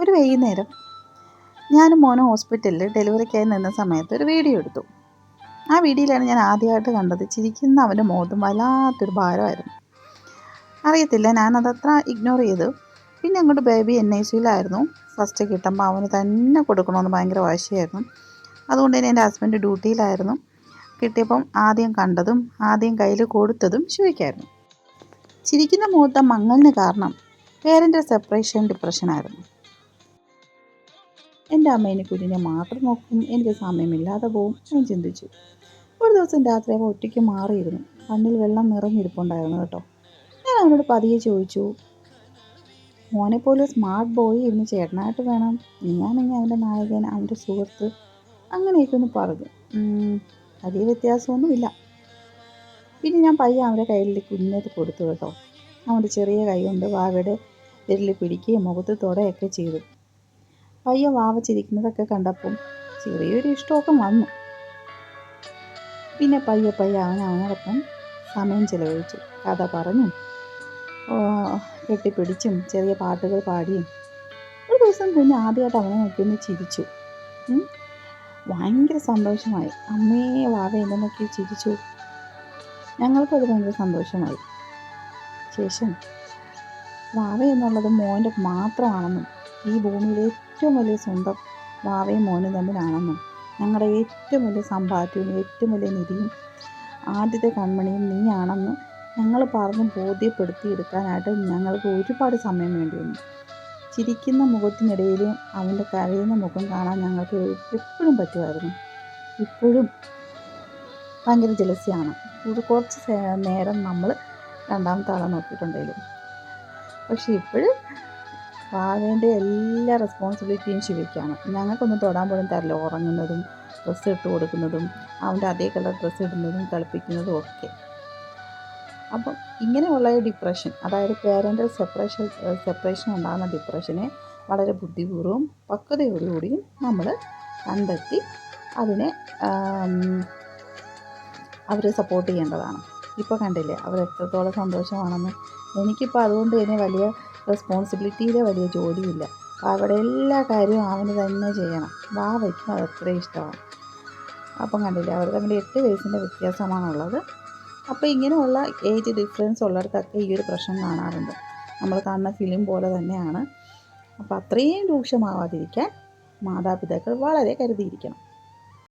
ഒരു വൈകുന്നേരം ഞാനും മോനും ഹോസ്പിറ്റലിൽ ഡെലിവറിക്കായി നിന്ന സമയത്ത് ഒരു വീഡിയോ എടുത്തു. ആ വീഡിയോയിലാണ് ഞാൻ ആദ്യമായിട്ട് കണ്ടത്. ചിരിക്കുന്ന അവന്റെ മുഖത്തും വല്ലാത്തൊരു ഭാരമായിരുന്നു. അറിയത്തില്ല ഞാനതത്ര ഇഗ്നോർ ചെയ്തു. പിന്നെ അങ്ങോട്ട് ബേബി എൻ ഐ സിയിലായിരുന്നു ഫസ്റ്റ് കിട്ടുമ്പോൾ അവന് തന്നെ കൊടുക്കണമെന്ന് ഭയങ്കര വാശിയായിരുന്നു. അതുകൊണ്ട് തന്നെ എന്റെ ഹസ്ബൻഡ് ഡ്യൂട്ടിയിലായിരുന്നു കിട്ടിയപ്പം ആദ്യം കണ്ടതും ആദ്യം കയ്യിൽ കൊടുത്തതും ശിവയ്ക്കായിരുന്നു ചിരിക്കുന്ന മുഹൂർത്തം മങ്ങലിന് കാരണം പേരന്റെ സെപ്പറേഷൻ ഡിപ്രഷനായിരുന്നു എന്റെ അമ്മ എന്നെ കുഞ്ഞിനെ മാത്രം നോക്കും. എനിക്ക് സമയമില്ലാതെ പോവും. ഞാൻ ചിന്തിച്ചു. ഒരു ദിവസം രാത്രി അവ ഒറ്റയ്ക്ക് മാറിയിരുന്നു. കണ്ണിൽ വെള്ളം നിറഞ്ഞിരിപ്പുണ്ടായിരുന്നു കേട്ടോ. ഞാൻ അവനോട് പതിയെ ചോദിച്ചു മോനെ പോലെ സ്മാർട്ട് ബോയ് ഇന്ന് ചേട്ടനായിട്ട് വേണം. നീയാണെങ്കിൽ അവന്റെ നായകൻ അവന്റെ സുഹൃത്ത് അങ്ങനെയൊക്കെ ഒന്ന് പറഞ്ഞു. അതേ വ്യത്യാസമൊന്നുമില്ല. പിന്നെ ഞാൻ പയ്യെ അവന്റെ കയ്യിൽ കുഞ്ഞത് കൊടുത്തു കേട്ടോ. അവന്റെ ചെറിയ കൈ കൊണ്ട് വാവയുടെ വിരലിൽ പിടിക്കുകയും മുഖത്ത് തൊടയൊക്കെ ചെയ്തു. പയ്യെ വാവ ചിരിക്കുന്നതൊക്കെ കണ്ടപ്പം ചെറിയൊരു ഇഷ്ടമൊക്കെ വന്നു. പിന്നെ പയ്യെ പയ്യെ അവൻ അവനോടൊപ്പം സമയം ചിലവഴിച്ചു. കഥ പറഞ്ഞും. കെട്ടിപ്പിടിച്ചും ചെറിയ പാട്ടുകൾ പാടിയും ഒരു ദിവസം കുഞ്ഞ് ആദ്യമായിട്ട് അവനെ നോക്കി ഒന്ന് ചിരിച്ചു. ഭയങ്കര സന്തോഷമായി. അമ്മേ വാവ എന്നെ നോക്കി ചിരിച്ചു. ഞങ്ങൾക്കും അത് ഭയങ്കര സന്തോഷമായി. ശേഷം വാവ എന്നുള്ളത് മോന്റെ മാത്രമാണെന്നും ഈ ഭൂമിയിലെ ഏറ്റവും വലിയ സ്വന്തം വാവയും മോനും തമ്മിലാണെന്നും ഞങ്ങളുടെ ഏറ്റവും വലിയ സമ്പാദ്യവും ഏറ്റവും വലിയ നിധിയും ആദ്യത്തെ കൺമണിയും നീയാണെന്ന് ഞങ്ങൾ പറഞ്ഞ് ബോധ്യപ്പെടുത്തിയെടുക്കാനായിട്ട് ഞങ്ങൾക്ക് ഒരുപാട് സമയം വേണ്ടി വന്നു ചിരിക്കുന്ന മുഖത്തിനിടയിലും അവന്റെ കരയുന്ന മുഖം കാണാൻ ഞങ്ങൾക്ക് എപ്പോഴും പറ്റുമായിരുന്നു. ഇപ്പോഴും ഭയങ്കര ജലസ്യാണ്. ഒരു കുറച്ച് നേരം നമ്മൾ രണ്ടാമത്തെ ആളെ നോക്കിയിട്ടുണ്ടെങ്കിലും. പക്ഷേ ഇപ്പോഴും വാവേന്റെ എല്ലാ റെസ്പോൺസിബിലിറ്റിയും ശിവയ്ക്കാണ്. ഞങ്ങൾക്കൊന്നും തൊടാൻ പോലും തരില്ല. ഉറങ്ങുന്നതും ഡ്രസ്സ് ഇട്ട് കൊടുക്കുന്നതും അവന്റെ അതേ കളർ ഡ്രസ്സ് ഇടുന്നതും കളിപ്പിക്കുന്നതും ഒക്കെ. അപ്പം ഇങ്ങനെയുള്ള ഡിപ്രഷൻ അതായത് പേരന്റൽ സെപ്പറേഷൻ സെപ്പറേഷൻ ഉണ്ടാകുന്ന ഡിപ്രഷനെ വളരെ ബുദ്ധിപൂർവം പക്വതയോടുകൂടിയും നമ്മൾ കണ്ടെത്തി അതിനെ അവരെ സപ്പോർട്ട് ചെയ്യേണ്ടതാണ്. ഇപ്പോൾ കണ്ടില്ലേ? അവർ എത്രത്തോളം സന്തോഷമാണെന്ന്. എനിക്കിപ്പോൾ അതുകൊണ്ട് തന്നെ വലിയ റെസ്പോൺസിബിലിറ്റിയിലെ വലിയ ജോലിയില്ല. അവിടെ എല്ലാ കാര്യവും അവന് തന്നെ ചെയ്യണം. വാവയ്ക്കും അത് അത്രയും ഇഷ്ടമാണ്. അപ്പം കണ്ടില്ലേ? അവർ തമ്മിൽ എട്ട് വയസ്സിന്റെ വ്യത്യാസമാണുള്ളത്. അപ്പോൾ ഇങ്ങനെയുള്ള ഏജ് ഡിഫറൻസ് ഉള്ളിടത്തൊക്കെ ഈ ഒരു പ്രശ്നം കാണാറുണ്ട്. നമ്മൾ കാണുന്ന ഫിലിം പോലെ തന്നെയാണ്. അപ്പോൾ അത്രയും രൂക്ഷമാവാതിരിക്കാൻ മാതാപിതാക്കൾ വളരെ കരുതിയിരിക്കണം.